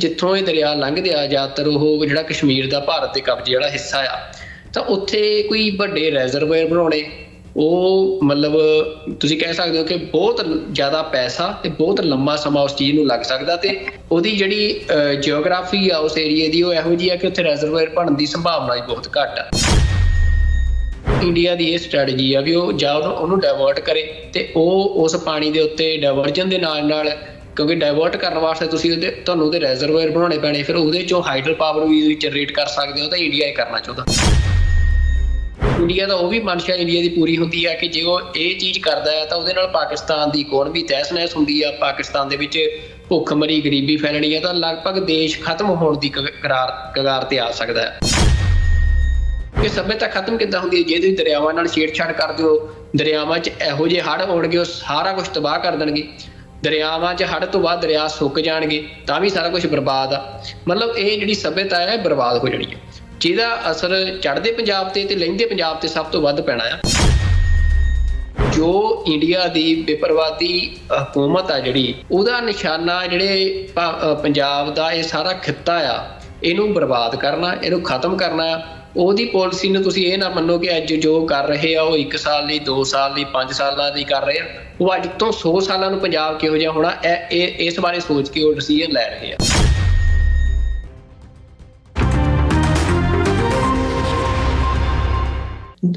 ਜਿੱਥੋਂ ਇਹ ਦਰਿਆ ਲੰਘਦੇ ਆ ਜ਼ਿਆਦਾਤਰ ਉਹ ਜਿਹੜਾ ਕਸ਼ਮੀਰ ਦਾ ਭਾਰਤ ਦੇ ਕਬਜ਼ੇ ਵਾਲਾ ਹਿੱਸਾ ਆ, ਤਾਂ ਉੱਥੇ ਕੋਈ ਵੱਡੇ ਰੈਜ਼ਰਵੇਅਰ ਬਣਾਉਣੇ, ਉਹ ਮਤਲਬ ਤੁਸੀਂ ਕਹਿ ਸਕਦੇ ਹੋ ਕਿ ਬਹੁਤ ਜ਼ਿਆਦਾ ਪੈਸਾ ਤੇ ਬਹੁਤ ਲੰਮਾ ਸਮਾਂ ਉਸ ਚੀਜ਼ ਨੂੰ ਲੱਗ ਸਕਦਾ ਤੇ ਉਹਦੀ ਜਿਹੜੀ ਜੀਓਗ੍ਰਾਫੀ ਆ ਉਸ ਏਰੀਆ ਦੀ ਉਹ ਇਹੋ ਜਿਹੀ ਆ ਕਿ ਉੱਥੇ ਰੈਜ਼ਰਵੇਅਰ ਬਣਨ ਦੀ ਸੰਭਾਵਨਾ ਹੀ ਬਹੁਤ ਘੱਟ ਆ। ਇੰਡੀਆ ਦੀ ਇਹ ਸਟ੍ਰੈਟਜੀ ਆ ਵੀ ਉਹ ਜਾਂ ਉਹਨੂੰ ਡਾਇਵਰਟ ਕਰੇ ਤੇ ਉਹ ਉਸ ਪਾਣੀ ਦੇ ਉੱਤੇ ਡਾਇਵਰਜਨ ਦੇ ਨਾਲ ਨਾਲ ਕਿਉਂਕਿ ਡਾਇਵਰਟ ਕਰਨ ਵਾਸਤੇ ਤੁਸੀਂ ਉਹਦੇ, ਤੁਹਾਨੂੰ ਉਹਦੇ ਰਿਜ਼ਰਵਾਇਰ ਬਣਾਉਣੇ ਪੈਣੇ, ਫਿਰ ਉਹਦੇ ਚੋਂ ਹਾਈਡਲ ਪਾਵਰ ਵੀ ਜਨਰੇਟ ਕਰ ਸਕਦੇ ਹੋ, ਤਾਂ ਇੰਡੀਆ ਇਹ ਕਰਨਾ ਚਾਹੁੰਦਾ। ਇੰਡੀਆ ਦਾ ਉਹ ਵੀ ਮਨਸ਼ਾ ਇੰਡੀਆ ਦੀ ਪੂਰੀ ਹੁੰਦੀ ਹੈ ਕਿ ਜੇ ਉਹ ਇਹ ਚੀਜ਼ ਕਰਦਾ ਹੈ ਤਾਂ ਉਹਦੇ ਨਾਲ ਪਾਕਿਸਤਾਨ ਦੀ ਇਕਨੋਮੀ ਤਹਿਸ-ਨਹਿਸ ਹੁੰਦੀ ਆ, ਪਾਕਿਸਤਾਨ ਦੇ ਵਿੱਚ ਭੁੱਖਮਰੀ ਗਰੀਬੀ ਫੈਲਣੀ ਹੈ ਤਾਂ ਲਗਭਗ ਦੇਸ਼ ਖਤਮ ਹੋਣ ਦੀ ਕ- ਕਰਾਰ, ਕਗਾਰ ਤੇ ਆ ਸਕਦਾ ਹੈ ਇਹ ਸਭਿਅਤਾ ਖਤਮ ਕਿੱਦਾਂ ਹੁੰਦੀ ਹੈ ਜੇ ਤੁਸੀਂ ਦਰਿਆਵਾਂ ਨਾਲ ਛੇੜਛਾੜ ਕਰਦੇ ਹੋ, ਦਰਿਆਵਾਂ 'ਚ ਇਹੋ ਜਿਹੇ ਹੜ੍ਹ ਆਉਣਗੇ, ਉਹ ਸਾਰਾ ਕੁਝ ਤਬਾਹ ਕਰ ਦੇਣਗੇ। ਦਰਿਆਵਾਂ 'ਚ ਹੜ੍ਹ ਤੋਂ ਬਾਅਦ ਦਰਿਆ ਸੁੱਕ ਜਾਣਗੇ, ਤਾਂ ਵੀ ਸਾਰਾ ਕੁਝ ਬਰਬਾਦ ਆ। ਮਤਲਬ ਇਹ ਜਿਹੜੀ ਸਭਿਅਤਾ ਹੈ, ਇਹ ਬਰਬਾਦ ਹੋ ਜਾਣੀ ਹੈ। ਜਿਹਦਾ ਅਸਰ ਚੜ੍ਹਦੇ ਪੰਜਾਬ ਤੇ ਤੇ ਲਹਿੰਦੇ ਪੰਜਾਬ ਤੇ ਸਭ ਤੋਂ ਵੱਧ ਪੈਣਾ ਆ। ਜੋ ਇੰਡੀਆ ਦੀ ਬੇਪਰਵਾਦੀ ਹਕੂਮਤ ਆ ਜਿਹੜੀ, ਉਹਦਾ ਨਿਸ਼ਾਨਾ ਜਿਹੜੇ ਪੰਜਾਬ ਦਾ ਇਹ ਸਾਰਾ ਖਿੱਤਾ ਆ, ਇਹਨੂੰ ਬਰਬਾਦ ਕਰਨਾ, ਇਹਨੂੰ ਖਤਮ ਕਰਨਾ ਆ। ਉਹਦੀ ਪਾਲਿਸੀ ਨੂੰ ਤੁਸੀਂ ਇਹ ਨਾ ਮੰਨੋ ਕਿ ਅੱਜ ਜੋ ਕਰ ਰਹੇ ਆ, ਉਹ 1 ਸਾਲ ਲਈ 2 ਸਾਲ ਲਈ 5 ਸਾਲਾਂ ਲਈ ਕਰ ਰਹੇ ਆ। ਉਹ ਅੱਜ ਤੋਂ 100 ਸਾਲਾਂ ਨੂੰ ਪੰਜਾਬ ਕਿਹੋ ਜਿਹਾ ਹੋਣਾ, ਇਹ, ਇਹ- ਇਸ ਬਾਰੇ ਸੋਚ ਕੇ ਉਹ ਡਿਸੀਜਨ ਲੈ ਰਹੇ ਆ।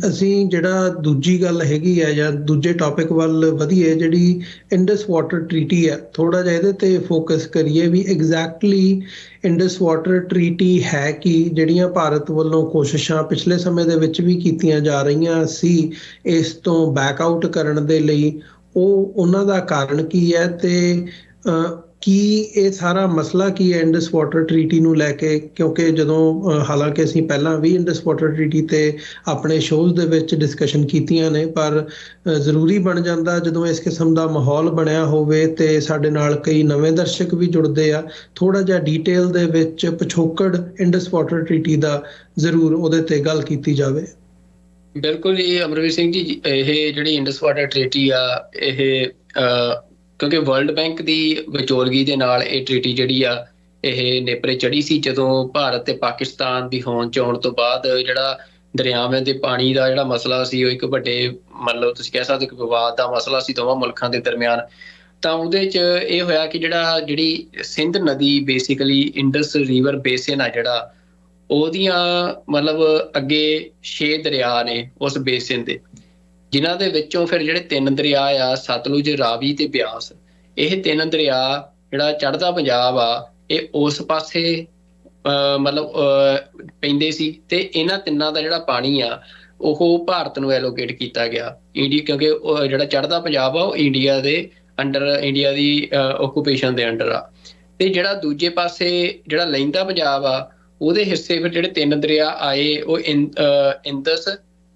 ਅਸੀਂ ਜਿਹੜਾ ਦੂਜੀ ਗੱਲ ਹੈਗੀ ਹੈ ਜਾਂ ਦੂਜੇ ਟੌਪਿਕ ਵੱਲ ਵਧੀਏ, ਜਿਹੜੀ ਇੰਡਸ ਵਾਟਰ ਟ੍ਰੀਟੀ ਹੈ ਥੋੜਾ ਜਿਹਾ ਇਹਦੇ ਤੇ ਫੋਕਸ ਕਰੀਏ ਵੀ ਐਗਜ਼ੈਕਟਲੀ ਇੰਡਸ ਵਾਟਰ ਟ੍ਰੀਟੀ ਹੈ ਕਿ, ਜਿਹੜੀਆਂ ਭਾਰਤ ਵੱਲੋਂ ਕੋਸ਼ਿਸ਼ਾਂ ਪਿਛਲੇ ਸਮੇਂ ਦੇ ਵਿੱਚ ਵੀ ਕੀਤੀਆਂ ਜਾ ਰਹੀਆਂ ਸੀ, ਇਸ ਤੋਂ ਬੈਕ ਆਊਟ ਕਰਨ ਦੇ ਲਈ, ਉਹ ਉਹਨਾਂ ਦਾ ਕਾਰਨ ਕੀ ਹੈ ਤੇ ਕੀ ਇਹ ਸਾਰਾ ਮਸਲਾ ਕੀ ਹੈ ਇੰਡਸ ਵਾਟਰ ਟ੍ਰੀਟੀ ਨੂੰ ਲੈ ਕੇ? ਕਿਉਂਕਿ ਜਦੋਂ ਹਾਲਾਂਕਿ ਅਸੀਂ ਪਹਿਲਾਂ ਵੀ ਇੰਡਸ ਵਾਟਰ ਟ੍ਰੀਟੀ ਤੇ ਆਪਣੇ ਸ਼ੋਜ਼ ਦੇ ਵਿੱਚ ਡਿਸਕਸ਼ਨ ਕੀਤੀਆਂ ਨੇ, ਪਰ ਜ਼ਰੂਰੀ ਬਣ ਜਾਂਦਾ ਜਦੋਂ ਇਸ ਕਿਸਮ ਦਾ ਮਾਹੌਲ ਬਣਿਆ ਹੋਵੇ ਤੇ ਸਾਡੇ ਨਾਲ ਕਈ ਨਵੇਂ ਦਰਸ਼ਕ ਵੀ ਜੁੜਦੇ ਆ ਥੋੜਾ ਜਿਹਾ ਡੀਟੇਲ ਦੇ ਵਿੱਚ ਪਿਛੋਕੜ ਇੰਡਸ ਵਾਟਰ ਟ੍ਰੀਟੀ ਦਾ ਜ਼ਰੂਰ ਉਹਦੇ ਤੇ ਗੱਲ ਕੀਤੀ ਜਾਵੇ। ਬਿਲਕੁਲ ਜੀ, ਅਮਰਵੀਰ ਸਿੰਘ ਜੀ, ਇਹ ਜਿਹੜੀ ਇੰਡਸ ਵਾਟਰ ਟ੍ਰੀਟੀ ਆ, ਇਹ ਕਿਉਂਕਿ ਵਰਲਡ ਬੈਂਕ ਦੀ ਵਿਚੋਲਗੀ ਦੇ ਨਾਲ ਇਹ ਟ੍ਰੀਟੀ ਜਿਹੜੀ ਆ, ਇਹ ਨੇਪਰੇ ਚੜੀ ਸੀ ਜਦੋਂ ਭਾਰਤ ਤੇ ਪਾਕਿਸਤਾਨ ਦੀ ਹੋਂਦ ਚ ਆਉਣ ਤੋਂ ਬਾਅਦ ਜਿਹੜਾ ਦਰਿਆਵਾਂ ਦੇ ਪਾਣੀ ਦਾ ਜਿਹੜਾ ਮਸਲਾ ਸੀ, ਉਹ ਇੱਕ ਵੱਡੇ ਮਤਲਬ ਤੁਸੀਂ ਕਹਿ ਸਕਦੇ ਕਿ ਵਿਵਾਦ ਦਾ ਮਸਲਾ ਸੀ ਦੋਵਾਂ ਮੁਲਕਾਂ ਦੇ ਦਰਮਿਆਨ। ਤਾਂ ਉਹਦੇ ਚ ਇਹ ਹੋਇਆ ਕਿ ਜਿਹੜਾ ਜਿਹੜੀ ਸਿੰਧ ਨਦੀ ਬੇਸਿਕਲੀ ਇੰਡਸ ਰਿਵਰ ਬੇਸਿਨ ਆ ਜਿਹੜਾ, ਉਹਦੀਆਂ ਮਤਲਬ ਅੱਗੇ 6 ਦਰਿਆ ਨੇ ਉਸ ਬੇਸਿਨ ਦੇ। ਜਿਨ੍ਹਾਂ ਦੇ ਵਿੱਚੋਂ ਫਿਰ ਜਿਹੜੇ ਤਿੰਨ ਦਰਿਆ ਆ, ਸਤਲੁਜ, ਰਾਵੀ ਤੇ ਬਿਆਸ, ਇਹ ਤਿੰਨ ਦਰਿਆ ਜਿਹੜਾ ਚੜ੍ਹਦਾ ਪੰਜਾਬ ਆ, ਇਹ ਉਸ ਪਾਸੇ ਮਤਲਬ ਪੈਂਦੇ ਸੀ ਤੇ ਇਹਨਾਂ ਤਿੰਨਾਂ ਦਾ ਜਿਹੜਾ ਪਾਣੀ ਆ, ਉਹ ਭਾਰਤ ਨੂੰ ਐਲੋਕੇਟ ਕੀਤਾ ਗਿਆ। ਇੰਡੀ, ਕਿਉਂਕਿ ਜਿਹੜਾ ਚੜ੍ਹਦਾ ਪੰਜਾਬ ਆ, ਉਹ ਇੰਡੀਆ ਦੇ ਅੰਡਰ ਇੰਡੀਆ ਦੀ ਓਕੂਪੇਸ਼ਨ ਦੇ ਅੰਡਰ ਆ। ਤੇ ਜਿਹੜਾ ਦੂਜੇ ਪਾਸੇ ਜਿਹੜਾ ਲਹਿੰਦਾ ਪੰਜਾਬ ਆ, ਉਹਦੇ ਹਿੱਸੇ ਫਿਰ ਜਿਹੜੇ ਤਿੰਨ ਦਰਿਆ ਆਏ, ਉਹ ਇੰ- ਅਹ ਇੰਦਸ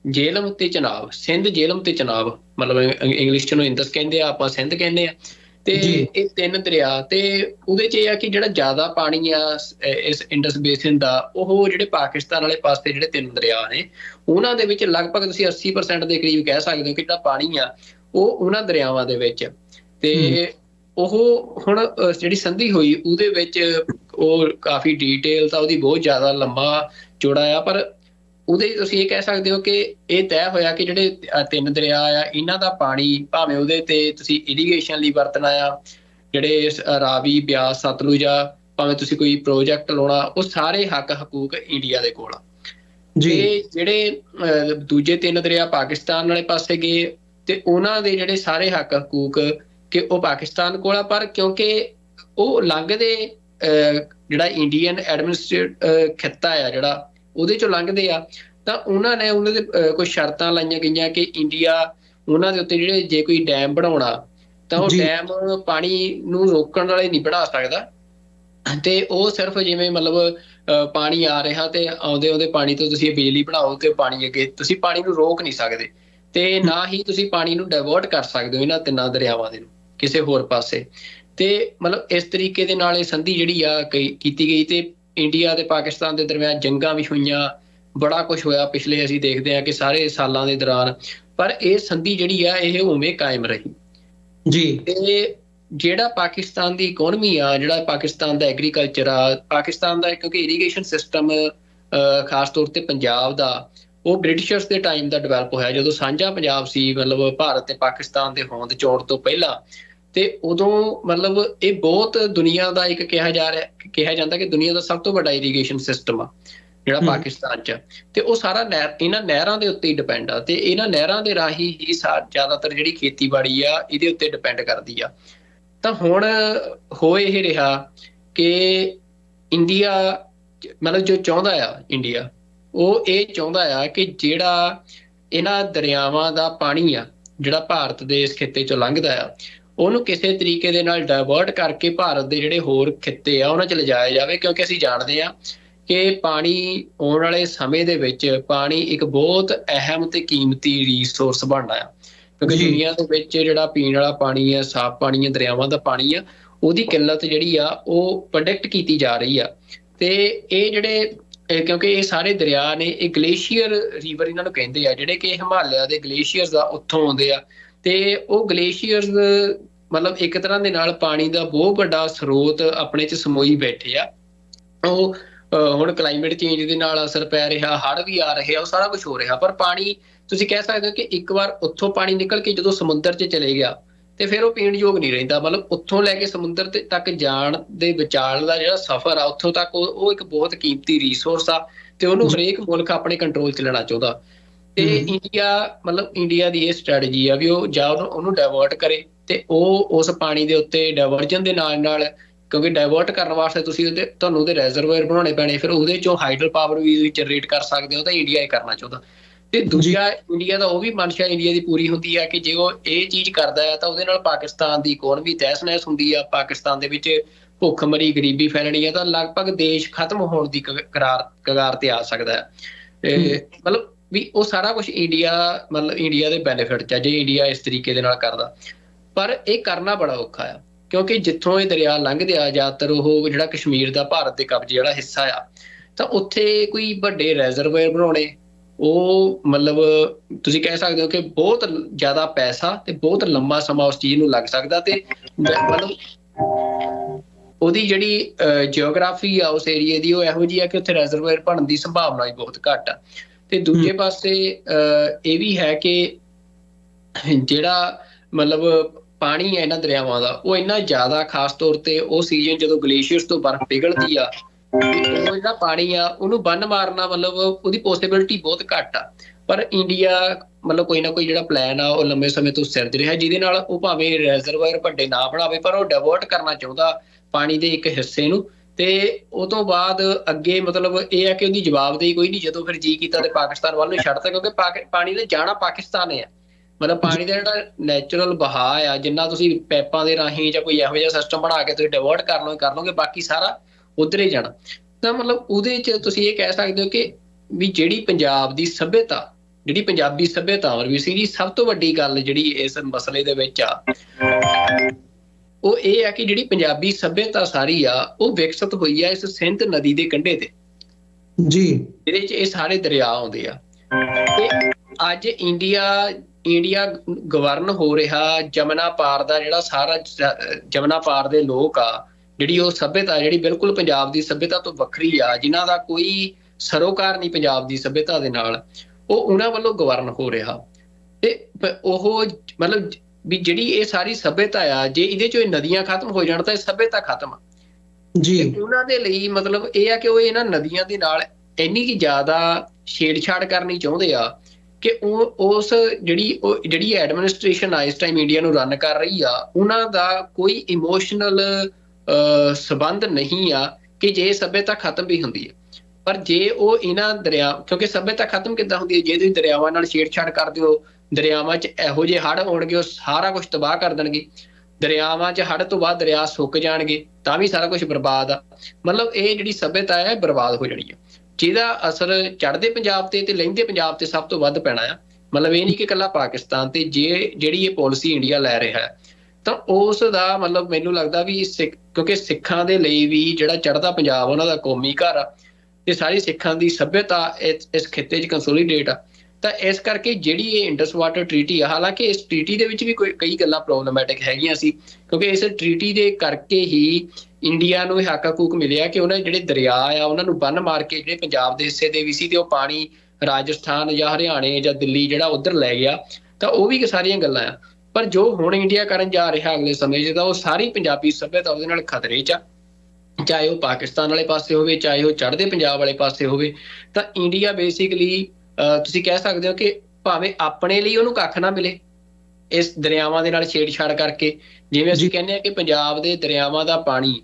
ਜੇਲਮ ਤੇ ਚਨਾਬ ਸਿੰਧ ਜੇਲਮ ਤੇ ਚਨਾਬ ਮਤਲਬ ਇੰਗਲਿਸ਼ ਚ ਨੂੰ ਇੰਦਸ ਕਹਿੰਦੇ ਆ ਆਪਾਂ ਸਿੰਧ ਕਹਿੰਦੇ ਆ ਤੇ। ਇਹ ਤਿੰਨ ਦਰਿਆ ਤੇ ਉਹਦੇ ਚ ਇਹ ਆ ਕਿ ਜਿਹੜਾ ਜ਼ਿਆਦਾ ਪਾਣੀ ਆ ਇਸ ਇੰਡਸ ਬੇਸਿਨ ਦਾ ਉਹ ਜਿਹੜੇ ਪਾਕਿਸਤਾਨ ਵਾਲੇ ਪਾਸੇ ਜਿਹੜੇ ਤਿੰਨ ਦਰਿਆ ਨੇ ਉਹਨਾਂ ਦੇ ਵਿੱਚ ਲਗਭਗ ਤੁਸੀਂ 80% ਦੇ ਕਰੀਬ ਕਹਿ ਸਕਦੇ ਹੋ ਕਿ ਜਿਹੜਾ ਪਾਣੀ ਆ ਉਹ ਉਹਨਾਂ ਦਰਿਆਵਾਂ ਦੇ ਵਿੱਚ। ਤੇ ਉਹ ਹੁਣ ਜਿਹੜੀ ਸੰਧੀ ਹੋਈ ਉਹਦੇ ਵਿੱਚ ਉਹ ਕਾਫੀ ਡੀਟੇਲ ਤਾਂ ਉਹਦੀ ਬਹੁਤ ਜ਼ਿਆਦਾ ਲੰਮਾ ਚੌੜਾ ਆ ਪਰ ਉਹਦੇ ਤੁਸੀਂ ਇਹ ਕਹਿ ਸਕਦੇ ਹੋ ਕਿ ਇਹ ਤੈਅ ਹੋਇਆ ਕਿ ਜਿਹੜੇ ਤਿੰਨ ਦਰਿਆ ਆ ਇਹਨਾਂ ਦਾ ਪਾਣੀ ਭਾਵੇਂ ਉਹਦੇ ਤੇ ਤੁਸੀਂ ਇਰੀਗੇਸ਼ਨ ਲਈ ਵਰਤਣਾ ਆ ਜਿਹੜੇ ਰਾਵੀ ਬਿਆਸ ਸਤਲੁਜ ਆ ਭਾਵੇਂ ਤੁਸੀਂ ਕੋਈ ਪ੍ਰੋਜੈਕਟ ਲਾਉਣਾ ਉਹ ਸਾਰੇ ਹੱਕ ਹਕੂਕ ਇੰਡੀਆ ਦੇ ਕੋਲ ਆ। ਜੀ। ਜਿਹੜੇ ਦੂਜੇ ਤਿੰਨ ਦਰਿਆ ਪਾਕਿਸਤਾਨ ਵਾਲੇ ਪਾਸੇ ਗਏ ਤੇ ਉਹਨਾਂ ਦੇ ਜਿਹੜੇ ਸਾਰੇ ਹੱਕ ਹਕੂਕ ਕਿ ਉਹ ਪਾਕਿਸਤਾਨ ਕੋਲ ਆ ਪਰ ਕਿਉਂਕਿ ਉਹ ਲੰਘਦੇ ਜਿਹੜਾ ਇੰਡੀਅਨ ਐਡਮਿਨਿਸਟ੍ਰੇਟ ਖਿੱਤਾ ਆ ਜਿਹੜਾ ਉਹਦੇ ਚੋਂ ਲੰਘਦੇ ਆ। ਤਾਂ ਉਹਨਾਂ ਨੇ ਉਹਨਾਂ ਦੇ ਕੁਝ ਸ਼ਰਤਾਂ ਲਾਈਆਂ ਗਈਆਂ ਕਿ ਇੰਡੀਆ ਉਹਨਾਂ ਦੇ ਉੱਤੇ ਜਿਹੜੇ ਜੇ ਕੋਈ ਡੈਮ ਬਣਾਉਣਾ ਤਾਂ ਉਹ। ਡੈਮ ਪਾਣੀ ਨੂੰ ਰੋਕਣ ਵਾਲੇ ਨਹੀਂ ਬਣਾ ਸਕਦਾ। ਤੇ ਉਹ ਸਿਰਫ ਜਿਵੇਂ ਮਤਲਬ ਪਾਣੀ ਆ ਰਿਹਾ ਤੇ ਆਉਂਦੇ ਆਉਂਦੇ ਪਾਣੀ ਤੋਂ ਤੁਸੀਂ ਬਿਜਲੀ ਬਣਾਓ ਤੇ ਪਾਣੀ ਅੱਗੇ ਤੁਸੀਂ ਪਾਣੀ ਨੂੰ ਰੋਕ ਨਹੀਂ ਸਕਦੇ। ਤੇ ਨਾ ਹੀ ਤੁਸੀਂ ਪਾਣੀ ਨੂੰ ਡਾਇਵਰਟ ਕਰ ਸਕਦੇ ਹੋ ਇਹਨਾਂ ਤਿੰਨਾਂ ਦਰਿਆਵਾਂ ਦੇ ਨੂੰ ਕਿਸੇ ਹੋਰ ਪਾਸੇ। ਤੇ ਮਤਲਬ ਇਸ ਤਰੀਕੇ ਦੇ ਨਾਲ ਇਹ ਸੰਧੀ ਜਿਹੜੀ ਆ ਕਈ- ਕੀਤੀ ਗਈ ਤੇ ਇੰਡੀਆ ਤੇ ਪਾਕਿਸਤਾਨ ਦੇ ਦਰਮਿਆਨ ਜੰਗਾਂ ਵੀ ਹੋਈਆਂ ਬੜਾ ਕੁਝ ਹੋਇਆ। ਪਿਛਲੇ ਅਸੀਂ ਦੇਖਦੇ ਹਾਂ ਕਿ ਸਾਰੇ ਸਾਲਾਂ ਦੇ ਦੌਰਾਨ ਪਰ ਇਹ ਸੰਧੀ ਜਿਹੜੀ ਆ ਇਹ ਉਵੇਂ ਕਾਇਮ ਰਹੀ। ਜੀ। ਤੇ ਜਿਹੜਾ ਪਾਕਿਸਤਾਨ ਦੀ ਇਕਨੋਮੀ ਆ ਜਿਹੜਾ ਪਾਕਿਸਤਾਨ ਦਾ ਐਗਰੀਕਲਚਰ ਆ ਪਾਕਿਸਤਾਨ ਦਾ ਕਿਉਂਕਿ ਇਰੀਗੇਸ਼ਨ ਸਿਸਟਮ ਖਾਸ ਤੌਰ ਤੇ ਪੰਜਾਬ ਦਾ ਉਹ ਬ੍ਰਿਟਿਸ਼ਰਸ ਦੇ ਟਾਈਮ ਦਾ ਡਿਵੈਲਪ ਹੋਇਆ। ਜਦੋਂ ਸਾਂਝਾ ਪੰਜਾਬ ਸੀ ਮਤਲਬ ਭਾਰਤ ਤੇ ਪਾਕਿਸਤਾਨ ਦੇ ਹੋਂਦ ਚੋੜ ਤੋਂ ਪਹਿਲਾਂ ਤੇ ਉਦੋਂ ਮਤਲਬ ਇਹ ਬਹੁਤ ਦੁਨੀਆ ਦਾ ਇੱਕ ਕਿਹਾ ਜਾ ਰਿਹਾ ਕਿਹਾ ਜਾਂਦਾ ਕਿ ਦੁਨੀਆ ਦਾ ਸਭ ਤੋਂ ਵੱਡਾ ਇਰੀਗੇਸ਼ਨ ਸਿਸਟਮ ਆ ਜਿਹੜਾ। ਪਾਕਿਸਤਾਨ 'ਚ ਤੇ ਉਹ ਸਾਰਾ ਨਹਿਰ ਇਹਨਾਂ ਨਹਿਰਾਂ ਦੇ ਉੱਤੇ ਹੀ ਡਿਪੈਂਡ ਆ ਤੇ ਇਹਨਾਂ ਨਹਿਰਾਂ ਦੇ ਰਾਹੀਂ ਹੀ ਸਾ- ਜ਼ਿਆਦਾਤਰ ਜਿਹੜੀ ਖੇਤੀਬਾੜੀ ਆ ਇਹਦੇ ਉੱਤੇ ਡਿਪੈਂਡ ਕਰਦੀ ਆ ਤਾਂ ਹੁਣ ਹੋ ਇਹ ਰਿਹਾ ਕਿ ਇੰਡੀਆ ਮਤਲਬ ਜੋ ਚਾਹੁੰਦਾ ਆ ਇੰਡੀਆ ਉਹ ਇਹ ਚਾਹੁੰਦਾ ਆ ਕਿ ਜਿਹੜਾ ਇਹਨਾਂ ਦਰਿਆਵਾਂ ਦਾ ਪਾਣੀ ਆ ਜਿਹੜਾ ਭਾਰਤ ਦੇ ਇਸ ਖਿੱਤੇ ਚੋਂ ਲੰਘਦਾ ਆ ਉਹਨੂੰ ਕਿਸੇ ਤਰੀਕੇ ਦੇ ਨਾਲ ਡਾਇਵਰਟ ਕਰਕੇ ਭਾਰਤ ਦੇ ਜਿਹੜੇ ਹੋਰ ਖਿੱਤੇ ਆ ਉਹਨਾਂ 'ਚ ਲਿਜਾਇਆ ਜਾਵੇ ਕਿਉਂਕਿ ਅਸੀਂ ਜਾਣਦੇ ਆ ਕਿ ਪਾਣੀ ਆਉਣ ਵਾਲੇ ਸਮੇਂ ਦੇ ਵਿੱਚ ਪਾਣੀ ਇੱਕ ਬਹੁਤ ਅਹਿਮ ਤੇ ਕੀਮਤੀ ਰਿਸੋਰਸ ਬਣਦਾ ਆ। ਕਿਉਂਕਿ। ਦੁਨੀਆ ਦੇ ਵਿੱਚ ਜਿਹੜਾ ਪੀਣ ਵਾਲਾ ਪਾਣੀ ਹੈ ਸਾਫ਼ ਪਾਣੀ ਹੈ ਦਰਿਆਵਾਂ ਦਾ ਪਾਣੀ ਆ ਉਹਦੀ ਕਿੱਲਤ ਜਿਹੜੀ ਆ ਉਹ ਪ੍ਰੋਡਕਟ ਕੀਤੀ ਜਾ ਰਹੀ ਆ। ਤੇ ਇਹ ਜਿਹੜੇ ਕਿਉਂਕਿ ਇਹ ਸਾਰੇ ਦਰਿਆ ਨੇ ਇਹ ਗਲੇਸ਼ੀਅਰ ਰਿਵਰ ਇਹਨਾਂ ਨੂੰ ਕਹਿੰਦੇ ਆ ਜਿਹੜੇ ਕਿ ਹਿਮਾਲਿਆ ਦੇ ਗਲੇਸ਼ੀਅਰਸ ਆ ਉੱਥੋਂ ਆਉਂਦੇ ਆ। ਤੇ ਉਹ ਗਲੇਸ਼ੀਅਰਸ ਮਤਲਬ ਇੱਕ ਤਰ੍ਹਾਂ ਦੇ ਨਾਲ ਪਾਣੀ ਦਾ ਬਹੁਤ ਵੱਡਾ ਸਰੋਤ ਆਪਣੇ ਚ ਸਮੋਈ ਬੈਠੇ ਆ। ਉਹ ਹੁਣ ਕਲਾਈਮੇਟ ਚੇਂਜ ਦੇ ਨਾਲ ਅਸਰ ਪੈ ਰਿਹਾ ਹੜ੍ਹ ਵੀ ਆ ਰਹੇ ਆ ਉਹ ਸਾਰਾ ਕੁਝ ਹੋ ਰਿਹਾ। ਪਰ ਪਾਣੀ ਤੁਸੀਂ ਕਹਿ ਸਕਦੇ ਹੋ ਕਿ ਇੱਕ ਵਾਰ ਉੱਥੋਂ ਪਾਣੀ ਨਿਕਲ ਕੇ ਜਦੋਂ ਸਮੁੰਦਰ 'ਚ ਚਲੇ ਗਿਆ ਤੇ ਫਿਰ ਉਹ ਪੀਣ ਯੋਗ ਨਹੀਂ ਰਹਿੰਦਾ। ਮਤਲਬ ਉੱਥੋਂ ਲੈ ਕੇ ਸਮੁੰਦਰ ਤੱਕ ਜਾਣ ਦੇ ਵਿਚਾਲ ਦਾ ਜਿਹੜਾ ਸਫ਼ਰ ਆ ਉੱਥੋਂ ਤੱਕ ਉਹ ਇੱਕ ਬਹੁਤ ਕੀਮਤੀ ਰਿਸੋਰਸ ਆ ਤੇ ਉਹਨੂੰ ਹਰੇਕ ਮੁਲਕ ਆਪਣੇ ਕੰਟਰੋਲ 'ਚ ਲੈਣਾ ਚਾਹੁੰਦਾ। ਤੇ। ਇੰਡੀਆ ਮਤਲਬ ਇੰਡੀਆ ਦੀ ਇਹ ਸਟ੍ਰੈਟਜੀ ਆ ਵੀ ਉਹ ਜਾਂ ਉਹਨੂੰ ਡਾਇਵਰਟ ਕਰੇ ਤੇ ਉਹ ਉਸ ਪਾਣੀ ਦੇ ਉੱਤੇ ਡਾਇਵਰਜਨ ਦੇ ਨਾਲ ਨਾਲ ਕਿਉਂਕਿ ਡਾਇਵਰਟ ਕਰਨ ਵਾਸਤੇ ਤੁਸੀਂ ਉਹਦੇ ਤੁਹਾਨੂੰ ਉਹਦੇ ਰਿਜ਼ਰਵਾਇਰ ਬਣਾਉਣੇ ਪੈਣੇ ਫਿਰ ਉਹਦੇ ਚੋਂ ਹਾਈਡਲ ਪਾਵਰ ਵੀ ਜਨਰੇਟ ਕਰ ਸਕਦੇ ਹੋ ਤਾਂ ਇੰਡੀਆ ਇਹ ਕਰਨਾ ਚਾਹੁੰਦਾ। ਤੇ ਦੂਜਾ ਇੰਡੀਆ ਦਾ ਉਹ ਵੀ ਮਨਸ਼ਾ ਇੰਡੀਆ ਦੀ ਪੂਰੀ ਹੁੰਦੀ ਆ ਕਿ ਜੇ ਉਹ ਇਹ ਚੀਜ਼ ਕਰਦਾ ਹੈ ਤਾਂ ਉਹਦੇ ਨਾਲ ਪਾਕਿਸਤਾਨ ਦੀ ਇਕਨੋਮੀ ਤਹਿਸ-ਨਹਿਸ ਹੁੰਦੀ ਆ ਪਾਕਿਸਤਾਨ ਦੇ ਵਿੱਚ ਭੁੱਖਮਰੀ ਗਰੀਬੀ ਫੈਲਣੀ ਆ ਤਾਂ ਲਗਭਗ ਦੇਸ਼ ਖਤਮ ਹੋਣ ਦੀ ਕ- ਕਰਾਰ ਕਗਾਰ ਤੇ ਆ ਸਕਦਾ। ਹੈ। ਤੇ ਮਤਲਬ ਵੀ ਉਹ ਸਾਰਾ ਕੁਝ ਇੰਡੀਆ ਮਤਲਬ ਇੰਡੀਆ ਦੇ ਬੈਨੀਫਿਟ ਚ ਆ, ਜੇ ਇੰਡੀਆ ਇਸ ਤਰੀਕੇ ਦੇ ਨਾਲ ਕਰਦਾ। ਪਰ ਇਹ ਕਰਨਾ ਬੜਾ ਔਖਾ ਆ, ਕਿਉਂਕਿ ਜਿੱਥੋਂ ਇਹ ਦਰਿਆ ਲੰਘਦੇ ਆ, ਜ਼ਿਆਦਾਤਰ ਉਹ ਜਿਹੜਾ ਕਸ਼ਮੀਰ ਦਾ ਭਾਰਤ ਦੇ ਕਬਜ਼ੇ ਵਾਲਾ ਹਿੱਸਾ ਆ, ਤਾਂ ਉੱਥੇ ਕੋਈ ਵੱਡੇ ਰਿਜ਼ਰਵਾਇਰ ਬਣਾਉਣੇ, ਉਹ ਮਤਲਬ ਤੁਸੀਂ ਕਹਿ ਸਕਦੇ ਹੋ ਕਿ ਬਹੁਤ ਜ਼ਿਆਦਾ ਪੈਸਾ ਤੇ ਬਹੁਤ ਲੰਮਾ ਸਮਾਂ ਉਸ ਚੀਜ਼ ਨੂੰ ਲੱਗ ਸਕਦਾ ਤੇ ਮਤਲਬ ਉਹਦੀ ਜਿਹੜੀ ਜੀਓਗ੍ਰਾਫੀ ਆ ਉਸ ਏਰੀਏ ਦੀ ਉਹ ਇਹੋ ਜਿਹੀ ਆ ਕਿ ਉੱਥੇ ਰਿਜ਼ਰਵਾਇਰ ਬਣਨ ਦੀ ਸੰਭਾਵਨਾ ਵੀ ਬਹੁਤ ਘੱਟ ਆ। ਤੇ ਦੂਜੇ। ਪਾਸੇ ਇਹ ਵੀ ਹੈ ਕਿ ਜਿਹੜਾ ਮਤਲਬ ਪਾਣੀ ਹੈ ਇਹਨਾਂ ਦਰਿਆਵਾਂ ਦਾ ਉਹ ਇੰਨਾ ਜ਼ਿਆਦਾ ਖਾਸ ਤੌਰ ਤੇ ਉਹ ਸੀਜ਼ਨ ਜਦੋਂ ਗਲੇਸ਼ੀਅਰਸ ਤੋਂ ਬਰਫ਼ ਪਿਘਲਦੀ ਆ ਉਹ ਜਿਹੜਾ ਪਾਣੀ ਆ ਉਹਨੂੰ ਬੰਨ ਮਾਰਨਾ ਮਤਲਬ ਉਹਦੀ ਪੋਸਿਬਿਲਿਟੀ ਬਹੁਤ ਘੱਟ ਆ ਪਰ ਇੰਡੀਆ ਮਤਲਬ ਕੋਈ ਨਾ ਕੋਈ ਜਿਹੜਾ ਪਲਾਨ ਆ ਉਹ ਲੰਮੇ ਸਮੇਂ ਤੋਂ ਸਿਰਜ ਰਿਹਾ ਜਿਹਦੇ ਨਾਲ ਉਹ ਭਾਵੇਂ ਰਿਜ਼ਰਵਾਇਰ ਵੱਡੇ ਨਾ ਬਣਾਵੇ ਪਰ ਉਹ ਡਾਇਵਰਟ ਕਰਨਾ ਚਾਹੁੰਦਾ ਪਾਣੀ ਦੇ ਇੱਕ ਹਿੱਸੇ ਨੂੰ ਤੇ ਉਹ ਤੋਂ ਬਾਅਦ ਅੱਗੇ ਮਤਲਬ ਇਹ ਹੈ ਕਿ ਉਹਦੀ ਜਵਾਬਦੇਹੀ ਕੋਈ ਨਹੀਂ, ਜਦੋਂ ਫਿਰ ਜੀ ਕੀਤਾ ਤੇ ਪਾਕਿਸਤਾਨ ਵੱਲ ਨੂੰ ਛੱਡਤਾ ਕਿਉਂਕਿ ਪਾਣੀ ਨੇ ਜਾਣਾ ਪਾਕਿਸਤਾਨ ਹੈ। ਮਤਲਬ ਪਾਣੀ ਦਾ ਜਿਹੜਾ ਨੈਚੁਰਲ ਵਹਾਅ ਆ, ਜਿੰਨਾ ਤੁਸੀਂ ਪੈਪਾਂ ਦੇ ਰਾਹੀਂ ਜਾਂ ਕੋਈ ਇਹੋ ਜਿਹਾ ਸਿਸਟਮ ਬਣਾ ਕੇ ਤੁਸੀਂ ਡਿਵਰਟ ਕਰ ਲਓ, ਕਰ ਲਓਗੇ, ਬਾਕੀ ਸਾਰਾ ਉਧਰ ਹੀ ਜਾਣਾ। ਤਾਂ ਮਤਲਬ ਉਹਦੇ 'ਚ ਤੁਸੀਂ ਇਹ ਕਹਿ ਸਕਦੇ ਹੋ ਕਿ ਵੀ ਜਿਹੜੀ ਪੰਜਾਬ ਦੀ ਸਭਿਅਤਾ, ਜਿਹੜੀ ਪੰਜਾਬੀ ਸਭਿਅਤਾ ਅਮਰਵੀਰ ਸੀ ਜੀ ਸਭ ਤੋਂ ਵੱਡੀ ਗੱਲ ਜਿਹੜੀ ਇਸ ਮਸਲੇ ਦੇ ਵਿੱਚ ਆ ਉਹ ਇਹ ਹੈ ਕਿ ਜਿਹੜੀ ਪੰਜਾਬੀ ਸਭਿਅਤਾ ਸਾਰੀ ਆ ਉਹ ਵਿਕਸਿਤ ਹੋਈ ਆ ਇਸ ਸਿੰਧ ਨਦੀ ਦੇ ਕੰਢੇ ਤੇ। ਜੀ। ਜਿਹਦੇ 'ਚ ਇਹ ਸਾਰੇ ਦਰਿਆ ਆਉਂਦੇ ਆ। ਤੇ ਅੱਜ ਇੰਡੀਆ ਇੰਡੀਆ ਗਵਰਨ ਹੋ ਰਿਹਾ ਜਮਨਾ ਪਾਰ ਦਾ ਜਿਹੜਾ ਸਾਰਾ ਜਮਨਾ ਪਾਰ ਦੇ ਲੋਕ ਆ ਜਿਹੜੀ ਉਹ ਸਭਿਅਤਾ ਜਿਹੜੀ ਬਿਲਕੁਲ ਪੰਜਾਬ ਦੀ ਸਭਿਅਤਾ ਤੋਂ ਵੱਖਰੀ ਆ ਜਿਨ੍ਹਾਂ ਦਾ ਕੋਈ ਸਰੋਕਾਰ ਨਹੀਂ ਪੰਜਾਬ ਦੀ ਸਭਿਅਤਾ ਦੇ ਨਾਲ ਉਹ ਉਹਨਾਂ ਵੱਲੋਂ ਗਵਰਨ ਹੋ ਰਿਹਾ। ਤੇ ਉਹ ਮਤਲਬ ਵੀ ਜਿਹੜੀ ਇਹ ਸਾਰੀ ਸਭਿਅਤਾ ਆ ਜੇ ਇਹਦੇ ਚੋਂ ਇਹ ਨਦੀਆਂ ਖਤਮ ਹੋ ਜਾਣ ਤਾਂ ਇਹ ਸਭਿਅਤਾ ਖਤਮ ਆ। ਜੀ। ਉਹਨਾਂ ਦੇ ਲਈ ਮਤਲਬ ਇਹ ਆ ਕਿ ਉਹ ਇਹਨਾਂ ਨਦੀਆਂ ਦੇ ਨਾਲ ਇੰਨੀ ਕਿ ਜ਼ਿਆਦਾ ਛੇੜਛਾੜ ਕਰਨੀ ਚਾਹੁੰਦੇ ਆ ਕਿ ਉਹ ਉਸ ਜਿਹੜੀ ਉਹ ਜਿਹੜੀ ਐਡਮਿਨਿਸਟ੍ਰੇਸ਼ਨ ਆ ਇਸ ਟਾਈਮ ਇੰਡੀਆ ਨੂੰ ਰਨ ਕਰ ਰਹੀ ਆ ਉਹਨਾਂ ਦਾ ਕੋਈ ਇਮੋਸ਼ਨਲ ਸਬੰਧ ਨਹੀਂ ਆ ਕਿ ਜੇ ਸਭਿਅਤਾ ਖਤਮ ਵੀ ਹੁੰਦੀ ਹੈ ਪਰ ਜੇ ਉਹ ਇਹਨਾਂ ਦਰਿਆ ਕਿਉਂਕਿ ਸਭਿਅਤਾ ਖਤਮ ਕਿੱਦਾਂ ਹੁੰਦੀ ਹੈ ਜੇ ਤੁਸੀਂ ਦਰਿਆਵਾਂ ਨਾਲ ਛੇੜਛਾੜ ਕਰਦੇ ਹੋ ਦਰਿਆਵਾਂ 'ਚ ਇਹੋ ਜਿਹੇ ਹੜ੍ਹ ਹੋਣਗੇ ਉਹ ਸਾਰਾ ਕੁਝ ਤਬਾਹ ਕਰ ਦੇਣਗੇ। ਦਰਿਆਵਾਂ 'ਚ ਹੜ੍ਹ ਤੋਂ ਬਾਅਦ ਦਰਿਆ ਸੁੱਕ ਜਾਣਗੇ, ਤਾਂ ਵੀ ਸਾਰਾ ਕੁਝ ਬਰਬਾਦ ਆ। ਮਤਲਬ ਇਹ ਜਿਹੜੀ ਸਭਿਅਤਾ ਹੈ, ਇਹ ਬਰਬਾਦ ਹੋ ਜਾਣੀ ਆ। ਜਿਹਦਾ ਅਸਰ ਚੜ੍ਹਦੇ ਪੰਜਾਬ ਤੇ ਤੇ ਲਹਿੰਦੇ ਪੰਜਾਬ ਤੇ ਸਭ ਤੋਂ ਵੱਧ ਪੈਣਾ ਆ। ਮਤਲਬ ਇਹ ਨਹੀਂ ਕਿ ਇਕੱਲਾ ਪਾਕਿਸਤਾਨ ਤੇ ਜੇ ਜਿਹੜੀ ਇਹ ਪਾਲਿਸੀ ਇੰਡੀਆ ਲੈ ਰਿਹਾ ਹੈ, ਤਾਂ ਉਸ ਦਾ ਮਤਲਬ ਮੈਨੂੰ ਲੱਗਦਾ ਵੀ ਸਿੱਖ, ਕਿਉਂਕਿ ਸਿੱਖਾਂ ਦੇ ਲਈ ਵੀ ਜਿਹੜਾ ਚੜ੍ਹਦਾ ਪੰਜਾਬ ਉਹਨਾਂ ਦਾ ਕੌਮੀ ਘਰ ਆ। ਤੇ ਸਾਰੀ ਸਿੱਖਾਂ ਦੀ ਸੱਭਿਅਤਾ ਇਸ ਖਿੱਤੇ 'ਚ ਕੰਸੋਲੀਡੇਟ ਆ। ਤਾਂ ਇਸ ਕਰਕੇ ਜਿਹੜੀ ਇਹ ਇੰਡਸ ਵਾਟਰ ਟ੍ਰੀਟੀ ਆ, ਹਾਲਾਂਕਿ ਇਸ ਟ੍ਰੀਟੀ ਦੇ ਵਿੱਚ ਵੀ ਕੋਈ, ਕਈ ਗੱਲਾਂ ਪ੍ਰੋਬਲਮੈਟਿਕ ਹੈਗੀਆਂ ਸੀ, ਕਿਉਂਕਿ ਇਸ ਟ੍ਰੀਟੀ ਦੇ ਕਰਕੇ ਹੀ ਇੰਡੀਆ ਨੂੰ ਇਹ ਹੱਕ ਹਕੂਕ ਮਿਲਿਆ ਕਿ ਉਹਨਾਂ ਜਿਹੜੇ ਦਰਿਆ ਆ, ਉਹਨਾਂ ਨੂੰ ਬੰਨ ਮਾਰ ਕੇ ਜਿਹੜੇ ਪੰਜਾਬ ਦੇ ਹਿੱਸੇ ਦੇ ਵੀ ਸੀ ਤੇ ਉਹ ਪਾਣੀ ਰਾਜਸਥਾਨ ਜਾਂ ਹਰਿਆਣੇ ਜਾਂ ਦਿੱਲੀ ਜਿਹੜਾ ਉਧਰ ਲੈ ਗਿਆ, ਤਾਂ ਉਹ ਵੀ ਸਾਰੀਆਂ ਗੱਲਾਂ ਆ। ਪਰ ਜੋ ਹੁਣ ਇੰਡੀਆ ਕਰਨ ਜਾ ਰਿਹਾ ਅਗਲੇ ਸਮੇਂ 'ਚ, ਤਾਂ ਉਹ ਸਾਰੀ ਪੰਜਾਬੀ ਸੱਭਿਅਤਾ ਉਹਦੇ ਨਾਲ ਖਤਰੇ 'ਚ ਆ। ਚਾਹੇ ਉਹ ਪਾਕਿਸਤਾਨ ਵਾਲੇ ਪਾਸੇ ਹੋਵੇ, ਚਾਹੇ ਉਹ ਚੜ੍ਹਦੇ ਪੰਜਾਬ ਵਾਲੇ ਪਾਸੇ ਹੋਵੇ, ਤਾਂ ਇੰਡੀਆ ਬੇਸਿਕਲੀ ਤੁਸੀਂ ਕਹਿ ਸਕਦੇ ਹੋ ਕਿ ਭਾਵੇਂ ਆਪਣੇ ਲਈ ਉਹਨੂੰ ਕੱਖ ਨਾ ਮਿਲੇ ਇਸ ਦਰਿਆਵਾਂ ਦੇ ਨਾਲ ਛੇੜਛਾੜ ਕਰਕੇ ਜਿਵੇਂ ਅਸੀਂ ਕਹਿੰਦੇ ਆ ਕਿ ਪੰਜਾਬ ਦੇ ਦਰਿਆਵਾਂ ਦਾ ਪਾਣੀ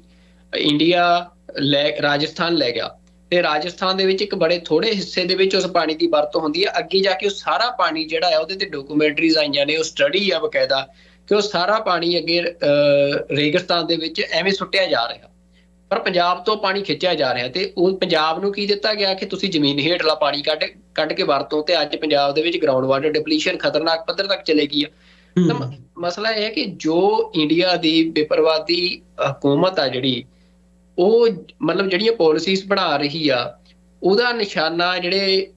ਇੰਡੀਆ ਲੈ ਰਾਜਸਥਾਨ ਲੈ ਗਿਆ ਤੇ ਰਾਜਸਥਾਨ ਦੇ ਵਿੱਚ ਇੱਕ ਬੜੇ ਥੋੜੇ ਹਿੱਸੇ ਦੇ ਵਿੱਚ ਉਸ ਪਾਣੀ ਦੀ ਵਰਤੋਂ ਹੁੰਦੀ ਹੈ। ਅੱਗੇ ਜਾ ਕੇ ਉਹ ਸਾਰਾ ਪਾਣੀ ਜਿਹੜਾ ਹੈ ਉਹਦੇ ਤੇ ਡਾਕੂਮੈਂਟਰੀਜ਼ ਆਈਆਂ ਨੇ ਉਹ ਸਟੱਡੀ ਆ ਬਕਾਇਦਾ ਕਿ ਉਹ ਸਾਰਾ ਪਾਣੀ ਅੱਗੇ ਰੇਗਿਸਤਾਨ ਦੇ ਵਿੱਚ ਐਵੇਂ ਸੁੱਟਿਆ ਜਾ ਰਿਹਾ। ਪਰ ਪੰਜਾਬ ਤੋਂ ਪਾਣੀ ਖਿੱਚਿਆ ਜਾ ਰਿਹਾ ਤੇ ਉਹ ਪੰਜਾਬ ਨੂੰ ਕੀ ਦਿੱਤਾ ਗਿਆ ਕਿ ਤੁਸੀਂ ਜ਼ਮੀਨ ਹੇਠਲਾ ਪਾਣੀ ਕੱਢ ਕੱਢ ਕੇ ਵਰਤੋਂ ਤੇ ਅੱਜ ਪੰਜਾਬ ਦੇ ਵਿੱਚ ਗਰਾਊਂਡ ਵਾਟਰ ਡਿਪਲੀਸ਼ਨ ਖਤਰਨਾਕ ਪੱਧਰ ਤੱਕ ਚਲੇ ਗਈ ਆ ਤਾਂ ਮਸਲਾ ਇਹ ਹੈ ਕਿ ਜੋ ਇੰਡੀਆ ਦੀ ਬੇਪਰਵਾਦੀ ਹਕੂਮਤ ਆ ਜਿਹੜੀ ਉਹ ਮਤਲਬ ਜਿਹੜੀਆਂ ਪਾਲਿਸੀਜ਼ ਬਣਾ ਰਹੀ ਆ ਉਹਦਾ ਨਿਸ਼ਾਨਾ ਜਿਹੜੇ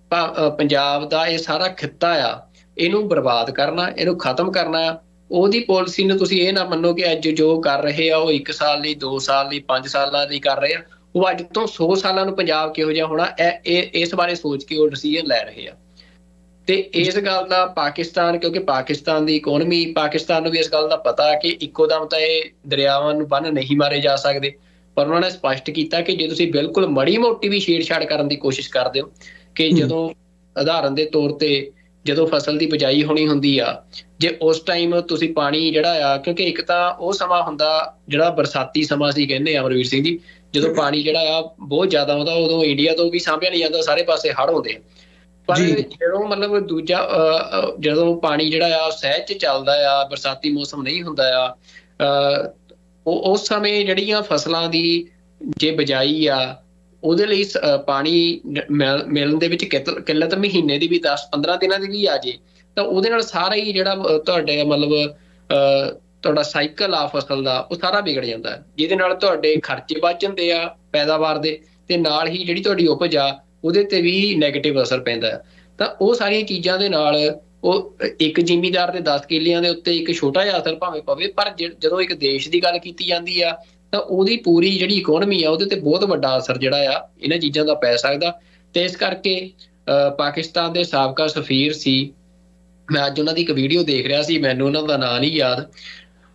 ਪੰਜਾਬ ਦਾ ਇਹ ਸਾਰਾ ਖਿੱਤਾ ਆ ਇਹਨੂੰ ਬਰਬਾਦ ਕਰਨਾ ਇਹਨੂੰ ਖਤਮ ਕਰਨਾ ਉਹਦੀ ਪਾਲਿਸੀ ਨੂੰ ਤੁਸੀਂ ਇਹ ਨਾ ਮੰਨੋ ਕਿ ਅੱਜ ਜੋ ਕਰ ਰਹੇ ਆ ਉਹ 1 ਸਾਲ ਲਈ 2 ਸਾਲ ਲਈ 5 ਸਾਲਾਂ ਲਈ ਕਰ ਰਹੇ ਆ ਉਹ ਅੱਜ ਤੋਂ 100 ਸਾਲਾਂ ਨੂੰ ਪੰਜਾਬ ਕਿਹੋ ਜਿਹਾ ਹੋਣਾ ਇਹ ਇਸ ਬਾਰੇ ਸੋਚ ਕੇ ਉਹ ਡਿਸੀਜਨ ਲੈ ਰਹੇ ਆ। ਤੇ ਇਸ ਗੱਲ ਦਾ ਪਾਕਿਸਤਾਨ ਕਿਉਂਕਿ ਪਾਕਿਸਤਾਨ ਦੀ ਇਕਨੋਮੀ ਪਾਕਿਸਤਾਨ ਨੂੰ ਵੀ ਇਸ ਗੱਲ ਦਾ ਪਤਾ ਕਿ ਇੱਕੋ ਦਮ ਤਾਂ ਇਹ ਦਰਿਆਵਾਂ ਨੂੰ ਬੰਨ ਨਹੀਂ ਮਾਰੇ ਜਾ ਸਕਦੇ। ਪਰ ਉਹਨਾਂ ਨੇ ਸਪਸ਼ਟ ਕੀਤਾ ਕਿ ਜੇ ਤੁਸੀਂ ਬਿਲਕੁਲ ਮੜੀ ਮੋਟੀ ਵੀ ਛੇੜਛਾੜ ਕਰਨ ਦੀ ਕੋਸ਼ਿਸ਼ ਕਰਦੇ ਹੋ ਕਿ ਜਦੋਂ ਉਦਾਹਰਨ ਦੇ ਤੌਰ ਤੇ ਜਦੋਂ ਫਸਲ ਦੀ ਬਿਜਾਈ ਹੋਣੀ ਹੁੰਦੀ ਆ ਜੇ ਉਸ ਟਾਈਮ ਤੁਸੀਂ ਪਾਣੀ ਜਿਹੜਾ ਆ ਕਿਉਂਕਿ ਇੱਕ ਤਾਂ ਉਹ ਸਮਾਂ ਹੁੰਦਾ ਜਿਹੜਾ ਬਰਸਾਤੀ ਸਮਾਂ ਸੀ ਕਹਿੰਦੇ ਅਮਰਵੀਰ ਸਿੰਘ ਜੀ ਜਦੋਂ ਪਾਣੀ ਜਿਹੜਾ ਆ ਬਹੁਤ ਜ਼ਿਆਦਾ ਆਉਂਦਾ ਉਦੋਂ ਇੰਡੀਆ ਤੋਂ ਵੀ ਸਾਂਭਿਆ ਨਹੀਂ ਜਾਂਦਾ ਸਾਰੇ ਪਾਸੇ ਹੜ੍ਹ ਹੁੰਦੇ ਪਰ ਜਦੋਂ ਮਤਲਬ ਦੂਜਾ ਜਦੋਂ ਪਾਣੀ ਜਿਹੜਾ ਆ ਸਹਿਜ ਚ ਚੱਲਦਾ ਆ ਬਰਸਾਤੀ ਮੌਸਮ ਨਹੀਂ ਹੁੰਦਾ ਆ ਉਹ ਉਸ ਸਮੇਂ ਜਿਹੜੀਆਂ ਫਸਲਾਂ ਦੀ ਜੇ ਬਜਾਈ ਆ ਉਹਦੇ ਲਈ ਪਾਣੀ ਮਿਲਣ ਦੇ ਵਿੱਚ ਕਿੱਲਤ ਮਹੀਨੇ ਦੀ ਵੀ 10 15 ਦਿਨਾਂ ਦੀ ਵੀ ਆ ਜੇ ਤਾਂ ਉਹਦੇ ਨਾਲ ਸਾਰਾ ਹੀ ਜਿਹੜਾ ਤੁਹਾਡੇ ਮਤਲਬ ਤੁਹਾਡਾ ਸਾਈਕਲ ਆ ਫਸਲ ਦਾ ਉਹ ਸਾਰਾ ਵਿਗੜ ਜਾਂਦਾ ਜਿਹਦੇ ਨਾਲ ਤੁਹਾਡੇ ਖਰਚੇ ਵੱਧ ਜਾਂਦੇ ਆ ਪੈਦਾਵਾਰ ਦੇ ਤੇ ਨਾਲ ਹੀ ਜਿਹੜੀ ਤੁਹਾਡੀ ਉਪਜ ਆ, ਉਹਦੇ ਤੇ ਵੀ 네ਗੇਟਿਵ ਅਸਰ ਪੈਂਦਾ ਤਾਂ ਉਹ ਸਾਰੀਆਂ ਚੀਜ਼ਾਂ ਦੇ ਨਾਲ ਉਹ ਇੱਕ ਜ਼ਿਮੀਦਾਰ ਦੇ 10 ਕਿੱਲਿਆਂ ਦੇ ਉੱਤੇ ਇੱਕ ਛੋਟਾ ਜਿਹਾ ਅਸਰ ਭਾਵੇਂ ਪਵੇ, ਪਰ ਜਦੋਂ ਇੱਕ ਦੇਸ਼ ਦੀ ਗੱਲ ਕੀਤੀ ਜਾਂਦੀ ਆ, ਤਾਂ ਉਹਦੀ ਪੂਰੀ ਜਿਹੜੀ ਇਕਨੋਮੀ ਆ, ਉਹਦੇ ਤੇ ਬਹੁਤ ਵੱਡਾ ਅਸਰ ਜਿਹੜਾ ਆ, ਇਹਨਾਂ ਚੀਜ਼ਾਂ ਦਾ ਪੈ ਸਕਦਾ। ਤੇ ਇਸ ਕਰਕੇ ਪਾਕਿਸਤਾਨ ਦੇ ਸਾਬਕਾ ਸਫੀਰ ਸੀ। ਮੈਂ ਅੱਜ ਉਹਨਾਂ ਦੀ ਇੱਕ ਵੀਡੀਓ ਦੇਖ ਰਿਹਾ ਸੀ, ਮੈਨੂੰ ਉਹਨਾਂ ਦਾ ਨਾਂ ਨਹੀਂ ਯਾਦ।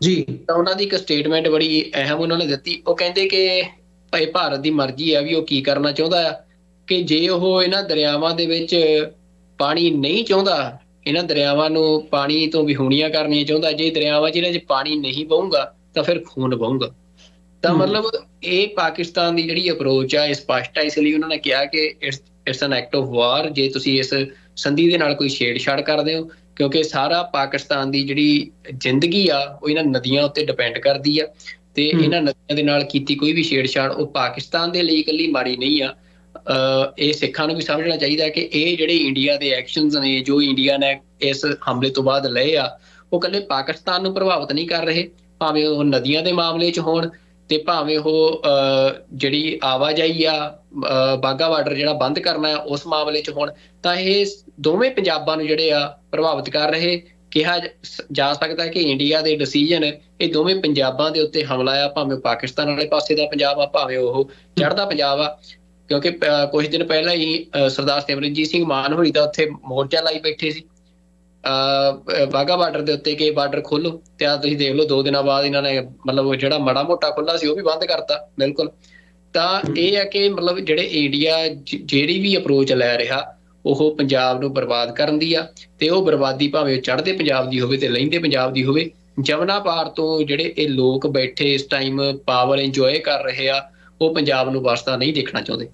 ਜੀ। ਤਾਂ ਉਹਨਾਂ ਦੀ ਇੱਕ ਸਟੇਟਮੈਂਟ ਬੜੀ ਅਹਿਮ ਉਹਨਾਂ ਨੇ ਦਿੱਤੀ। ਉਹ ਕਹਿੰਦੇ ਕਿ ਭਾਈ ਭਾਰਤ ਦੀ ਮਰਜ਼ੀ ਆ ਵੀ ਉਹ ਕੀ ਕਰਨਾ ਚਾਹੁੰਦਾ ਆ। ਕਿ ਜੇ ਉਹ ਇਹਨਾਂ ਦਰਿਆਵਾਂ ਦੇ ਵਿੱਚ ਪਾਣੀ ਨਹੀਂ ਚਾਹੁੰਦਾ ਇਹਨਾਂ ਦਰਿਆਵਾਂ ਨੂੰ ਪਾਣੀ ਤੋਂ ਵਿਹੂਣੀਆਂ ਕਰਨੀਆਂ ਚਾਹੁੰਦਾ ਜੇ ਦਰਿਆਵਾਂ 'ਚ ਇਹਨਾਂ 'ਚ ਪਾਣੀ ਨਹੀਂ ਪਊਗਾ ਤਾਂ ਫਿਰ ਖੂਨ ਪਊਗਾ ਤਾਂ ਮਤਲਬ ਇਹ ਪਾਕਿਸਤਾਨ ਦੀ ਜਿਹੜੀ ਅਪਰੋਚ ਆ ਇਹ ਸਪਸ਼ਟ ਆ ਇਸ ਲਈ ਉਹਨਾਂ ਨੇ ਕਿਹਾ ਕਿ it's an act of war ਜੇ ਤੁਸੀਂ ਇਸ ਸੰਧੀ ਦੇ ਨਾਲ ਕੋਈ ਛੇੜਛਾੜ ਕਰਦੇ ਹੋ ਕਿਉਂਕਿ ਸਾਰਾ ਪਾਕਿਸਤਾਨ ਦੀ ਜਿਹੜੀ ਜ਼ਿੰਦਗੀ ਆ ਉਹ ਇਹਨਾਂ ਨਦੀਆਂ ਉੱਤੇ ਡਿਪੈਂਡ ਕਰਦੀ ਆ। ਤੇ ਇਹਨਾਂ ਨਦੀਆਂ ਦੇ ਨਾਲ ਕੀਤੀ ਕੋਈ ਵੀ ਛੇੜਛਾੜ ਉਹ ਪਾਕਿਸਤਾਨ ਦੇ ਲਈ ਇਕੱਲੀ ਮਾੜੀ ਨਹੀਂ ਆ। ਇਹ ਸਿੱਖਾਂ ਨੂੰ ਵੀ ਸਮਝਣਾ ਚਾਹੀਦਾ ਕਿ ਇਹ ਜਿਹੜੇ ਇੰਡੀਆ ਦੇ ਐਕਸ਼ਨਸ ਨੇ ਜੋ ਇੰਡੀਆ ਨੇ ਇਸ ਹਮਲੇ ਤੋਂ ਬਾਅਦ ਲਏ ਆ ਉਹ ਕੱਲੇ ਪਾਕਿਸਤਾਨ ਨੂੰ ਪ੍ਰਭਾਵਿਤ ਨਹੀਂ ਕਰ ਰਹੇ। ਭਾਵੇਂ ਉਹ ਨਦੀਆਂ ਦੇ ਮਾਮਲੇ 'ਚ ਹੋਣ ਤੇ ਭਾਵੇਂ ਉਹ ਜਿਹੜੀ ਆਵਾਜਾਈ ਆ ਬਾਗਾ ਬਾਰਡਰ ਜਿਹੜਾ ਬੰਦ ਕਰਨਾ ਆ, ਉਸ ਮਾਮਲੇ 'ਚ ਹੋਣ, ਤਾਂ ਇਹ ਦੋਵੇਂ ਪੰਜਾਬਾਂ ਨੂੰ ਜਿਹੜੇ ਆ, ਪ੍ਰਭਾਵਿਤ ਕਰ ਰਹੇ। ਕਿਹਾ ਜਾ ਸਕਦਾ ਕਿ ਇੰਡੀਆ ਦੇ ਡਿਸੀਜਨ ਇਹ ਦੋਵੇਂ ਪੰਜਾਬਾਂ ਦੇ ਉੱਤੇ ਹਮਲਾ ਆ, ਭਾਵੇਂ ਪਾਕਿਸਤਾਨ ਵਾਲੇ ਪਾਸੇ ਦਾ ਪੰਜਾਬ ਆ, ਭਾਵੇਂ ਉਹ ਚੜ੍ਹਦਾ ਪੰਜਾਬ ਆ। ਕਿਉਂਕਿ ਕੁਝ ਦਿਨ ਪਹਿਲਾਂ ਹੀ ਸਰਦਾਰ ਸਿਮਰਨਜੀਤ ਸਿੰਘ ਮਾਨ ਹੋਈ ਦਾ ਉੱਥੇ ਮੋਰਚਾ ਲਾਈ ਬੈਠੇ ਸੀ। ਬਾਗਾ ਬਾਰਡਰ ਦੇ ਉੱਤੇ ਕਿ ਬਾਰਡਰ ਖੋਲੋ ਤੇ ਆ ਤੁਸੀਂ ਦੇਖ ਲਓ ਦੋ ਦਿਨਾਂ ਬਾਅਦ ਇਹਨਾਂ ਨੇ ਮਤਲਬ ਜਿਹੜਾ ਮੜਾ ਮੋਟਾ ਖੁੱਲਾ ਸੀ ਉਹ ਵੀ ਬੰਦ ਕਰਤਾ, ਬਿਲਕੁਲ। ਤਾਂ ਇਹ ਹੈ ਕਿ ਮਤਲਬ ਜਿਹੜੇ ਇੰਡੀਆ ਜਿਹੜੀ ਵੀ ਅਪਰੋਚ ਲੈ ਰਿਹਾ, ਉਹ ਪੰਜਾਬ ਨੂੰ ਬਰਬਾਦ ਕਰਨ ਦੀ ਆ ਤੇ ਉਹ ਬਰਬਾਦੀ ਭਾਵੇਂ ਚੜ੍ਹਦੇ ਪੰਜਾਬ ਦੀ ਹੋਵੇ ਤੇ ਲੈਂਦੇ ਪੰਜਾਬ ਦੀ ਹੋਵੇ, ਜਮਨਾ ਪਾਰ ਤੋਂ ਜਿਹੜੇ ਇਹ ਲੋਕ ਬੈਠੇ ਇਸ ਟਾਈਮ ਪਾਵਰ ਇੰਜੋਏ ਕਰ ਰਹੇ ਆ, ਉਹ ਪੰਜਾਬ ਨੂੰ ਵਸਦਾ ਨਹੀਂ ਦੇਖਣਾ ਚਾਹੁੰਦੇ।